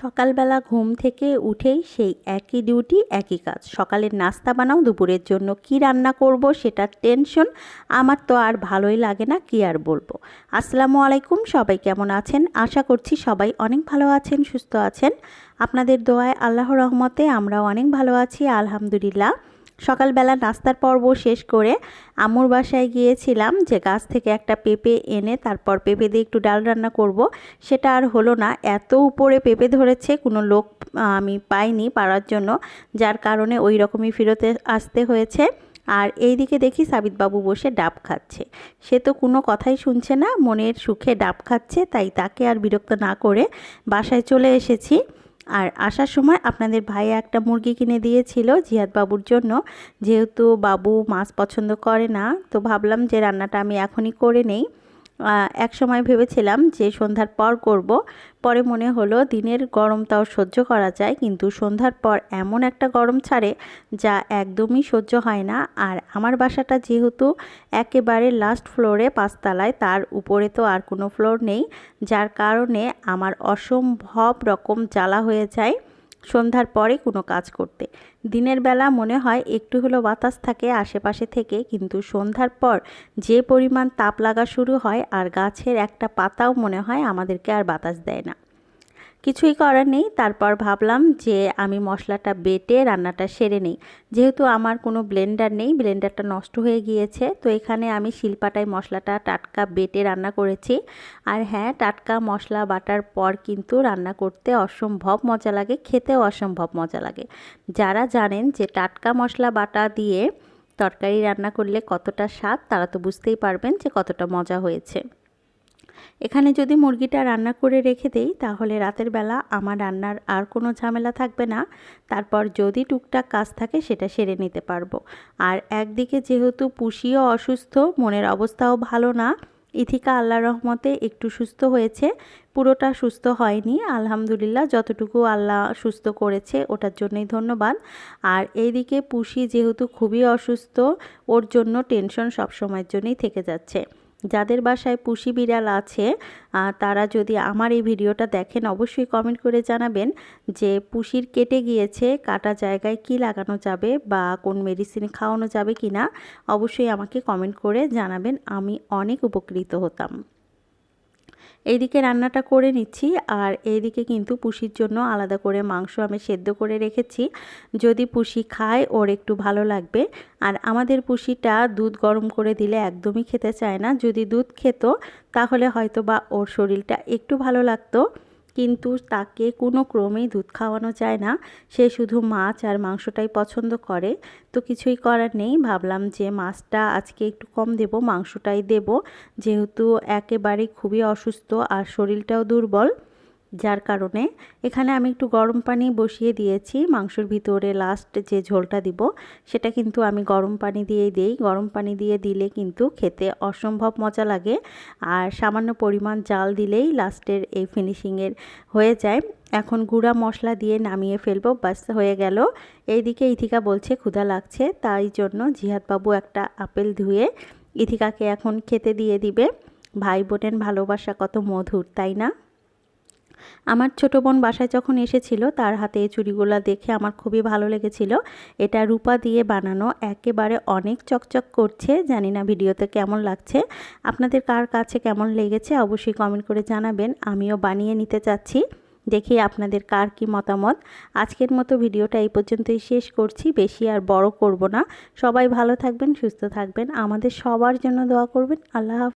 সকালবেলা ঘুম থেকে উঠেই সেই একই ডিউটি একই কাজ। সকালের নাস্তা বানাও, দুপুরের জন্য কি রান্না করব সেটার টেনশন আমার তো আর ভালোই লাগে না, কি আর বলব। আসসালামু আলাইকুম, সবাই কেমন আছেন? আশা করছি সবাই অনেক ভালো আছেন, সুস্থ আছেন। আপনাদের দোয়ায় আল্লাহ রহমতে আমরাও অনেক ভালো আছি, আলহামদুলিল্লাহ। সকালবেলা নাস্তার পর্ব শেষ করে আমুর বাসায় গিয়েছিলাম যে গাছ থেকে একটা পেঁপে এনে তারপর পেঁপে দিয়ে একটু ডাল রান্না করব। সেটা আর হলো না, এত উপরে পেঁপে ধরেছে, কোনো লোক আমি পাইনি পারার জন্য, যার কারণে ওই রকমই ফেরতে আসতে হয়েছে। আর এই দিকে দেখি সাবিতবাবু বসে ডাব খাচ্ছে। সে তো কোনো কথাই শুনছে না, মনের সুখে ডাব খাচ্ছে, তাই তাকে আর বিরক্ত না করে বাসায় চলে এসেছি। আর আসার সময় আপনাদের ভাই একটা মুরগি কিনে দিয়েছিল জিয়াদ বাবুর জন্য। যেহেতু বাবু মাছ পছন্দ করে না, তো ভাবলাম যে রান্নাটা আমি এখনই করে নেই। এক সময় ভেবেছিলাম যে সন্ধ্যার পর করব। পরে মনে হলো দিনের গরম তাও সহ্য করা যায়, কিন্তু সন্ধ্যার পর এমন একটা গরম ছাড়ে যা একদমই সহ্য হয় না। আর আমার বাসাটা যেহেতু একেবারে লাস্ট ফ্লোরে পাঁচতলায়, তার উপরে তো আর কোনো ফ্লোর নেই, যার কারণে আমার অসম্ভব রকম জ্বালা হয়ে যায়। সন্ধ্যার পরে কোনো কাজ করতে। দিনের বেলা মনে হয় একটু হলো বাতাস থাকে আশেপাশে থেকে, কিন্তু সন্ধ্যার পর যে পরিমাণ তাপ লাগা শুরু হয় আর গাছের একটা পাতাও মনে হয় আমাদেরকে আর বাতাস দেয় না। কিছুই করার নেই। তারপর ভাবলাম যে আমি মশলাটা বেটে রান্নাটা সেরে নিই। যেহেতু আমার কোনো ব্লেন্ডার নেই, ব্লেন্ডারটা নষ্ট হয়ে গিয়েছে, তো এখানে আমি শিলপাটায় মশলাটা টাটকা বেটে রান্না করেছি। আর হ্যাঁ টাটকা মশলা বাটার পর কিন্তু রান্না করতে অসম্ভব মজা লাগে, খেতেও অসম্ভব মজা লাগে। যারা জানেন যে টাটকা মশলা বাটা দিয়ে তরকারি রান্না করলে কতটা স্বাদ, তারা তো বুঝতেই পারবেন যে কতটা মজা হয়েছে। এখানে যদি মুরগিটা রান্না করে রেখে দেই, তাহলে রাতের বেলা আমার রান্নার আর কোনো ঝামেলা থাকবে না। তারপর যদি টুকটাক কাজ থাকে, সেটা সেরে নিতে পারব। আর একদিকে যেহেতু পুষিও অসুস্থ, মনের অবস্থাও ভালো না, ইথিকা আল্লাহ রহমতে একটু সুস্থ হয়েছে, পুরোটা সুস্থ হয়নি। আলহামদুলিল্লাহ, যতটুকু আল্লাহ সুস্থ করেছে, ওটার জন্যই ধন্যবাদ। আর এইদিকে পুষি যেহেতু খুবই অসুস্থ, ওর জন্য টেনশন সব সময়ের জন্যই থেকে যাচ্ছে। যাদের বাসায় পুষি বিড়াল আছে তারা যদি আমার এই ভিডিওটা দেখেন, অবশ্যই কমেন্ট করে জানাবেন যে পুষির কেটে গিয়েছে, কাটা জায়গায় কি লাগানো যাবে বা কোন মেডিসিন খাওয়ানো যাবে কি না অবশ্যই আমাকে কমেন্ট করে জানাবেন, আমি অনেক উপকৃত হতাম। এইদিকে রান্নাটা করে নিচ্ছি, আর এইদিকে কিন্তু পুষির জন্য আলাদা করে মাংস আমি সেদ্ধ করে রেখেছি। যদি পুষি খায়, ওর একটু ভালো লাগবে। আর আমাদের পুষিটা দুধ গরম করে দিলে একদমই খেতে চায় না। যদি দুধ খেত, তাহলে হয়তো বা ওর শরীরটা একটু ভালো লাগতো। কিন্তু তাকে কোনো ক্রমেই দুধ খাওয়ানো যায় না। সে শুধু মাছ আর মাংসটাই পছন্দ করে। তো কিছুই করার নেই। ভাবলাম যে মাছটা আজকে একটু কম দেব, মাংসটাই দেব। যেহেতু একেবারে খুবই অসুস্থ আর শরীরটাও দুর্বল। যার কারণে এখানে আমি একটু গরম পানি বসিয়ে দিয়েছি, মাংসর ভিতরে লাস্ট যে ঝোলটা দিব সেটা কিন্তু আমি গরম পানি দিয়েই দিই। গরম পানি দিয়ে দিলে কিন্তু খেতে অসম্ভব মজা লাগে আর সামান্য পরিমাণ জাল দিলেই লাস্টের এই ফিনিশিংয়ের হয়ে যায়। এখন গুঁড়া মশলা দিয়ে নামিয়ে ফেলব বাস হয়ে গেল। এইদিকে ইথিকা বলছে ক্ষুধা লাগছে, তাই জন্য জিহাদবাবু একটা আপেল ধুয়ে ইথিকাকে এখন খেতে দিয়ে দিবে। ভাই বোনের ভালোবাসা কত মধুর, তাই না? আমার ছোট বোন বাসায় যখন এসেছিল, তার হাতে এই চুড়িগুলো দেখে আমার খুবই ভালো লেগেছিল। এটা রূপা দিয়ে বানানো, একেবারে অনেক চকচক করছে। জানি না ভিডিওতে কেমন লাগছে। আপনাদের কার কাছে কেমন লেগেছে অবশ্যই কমেন্ট করে জানাবেন। আমিও বানিয়ে নিতে চাচ্ছি। দেখি আপনাদের কার কি মতামত। আজকের মতো ভিডিওটা এই পর্যন্তই শেষ করছি। বেশি আর বড় করব না। সবাই ভালো থাকবেন, সুস্থ থাকবেন। আমাদের সবার জন্য দোয়া করবেন। আল্লাহ